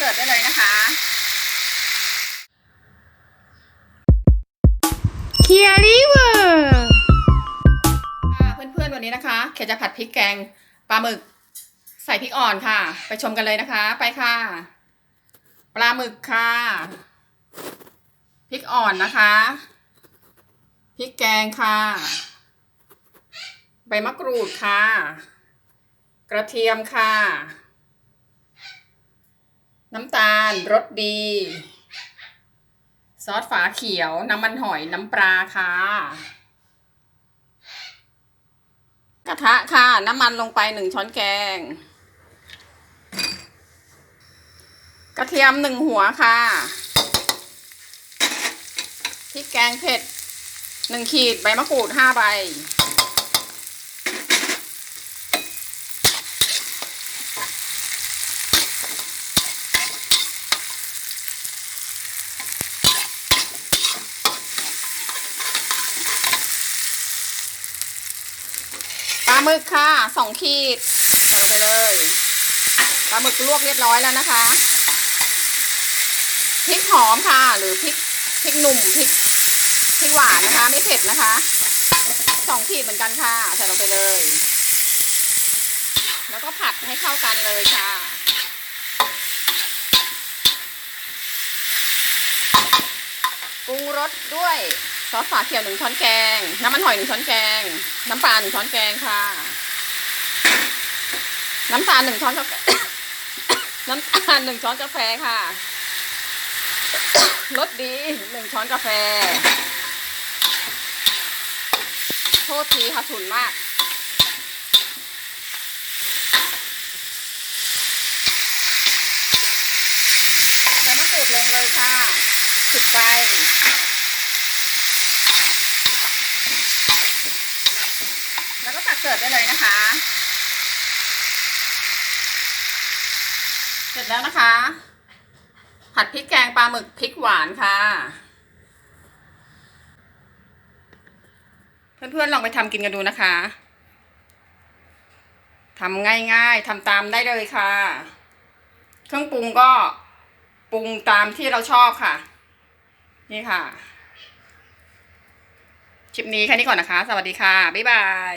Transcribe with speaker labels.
Speaker 1: เสิร์ฟได้เลยนะคะ
Speaker 2: เคียริเวอร์
Speaker 1: ค่ะเพื่อนๆวันนี้นะคะเขจะผัดพริกแกงปลาหมึกใส่พริกอ่อนค่ะ ไปชมกันเลยนะคะ ไปค่ะ ปลาหมึกค่ะพริกอ่อนนะคะพริกแกงค่ะ ใบมะกรูดค่ะ กระเทียมค่ะน้ำตาลรสดี ซอสฝาเขียว น้ำมันหอยน้ำปลาค่ะกระทะค่ะ น้ำมันลงไปหนึ่งช้อนแกง กระเทียมหนึ่งหัวค่ะพริกแกงเผ็ดหนึ่งขีดใบมะกรูดห้าใบาหมึกค่ะสองขีดใส่ลงไปเลยปลาหมึกลวกเรียบร้อยแล้วนะคะพริกหอมค่ะ หรือพริกพริกหนุ่มพริกพริกหวานนะคะ ไม่เผ็ดนะคะสองขีดเหมือนกันค่ะใส่ลงไปเลย แล้วก็ผัดให้เข้ากันเลยค่ะปรุงรสด้วย ซอสฝาเขียวหนึ่งช้อนแกง น้ำมันหอยหนึ่งช้อนแกง น้ำปลาหนึ่งช้อนแกงค่ะ น้ำตาลหนึ่งช้อนกาแฟน้ำตาลหนึ่งช้อนกาแฟค่ะรสดีหนึ่งช้อนกาแฟ โทษทีค่ะถุนมากใส่มะกรูดลงเลยค่ะติดไกแล้วก็ตัก เสิร์ฟได้เลยนะคะ เสร็จแล้วนะคะ ผัดพริกแกงปลาหมึกพริกหวานค่ะ เพื่อนๆลองไปทำกินกันดูนะคะทำง่ายๆทำตามได้เลยค่ะ เครื่องปรุงก็ปรุงตามที่เราชอบค่ะ นี่ค่ะคลิปนี้แค่นี้ก่อนนะคะ สวัสดีค่ะ บ๊ายบาย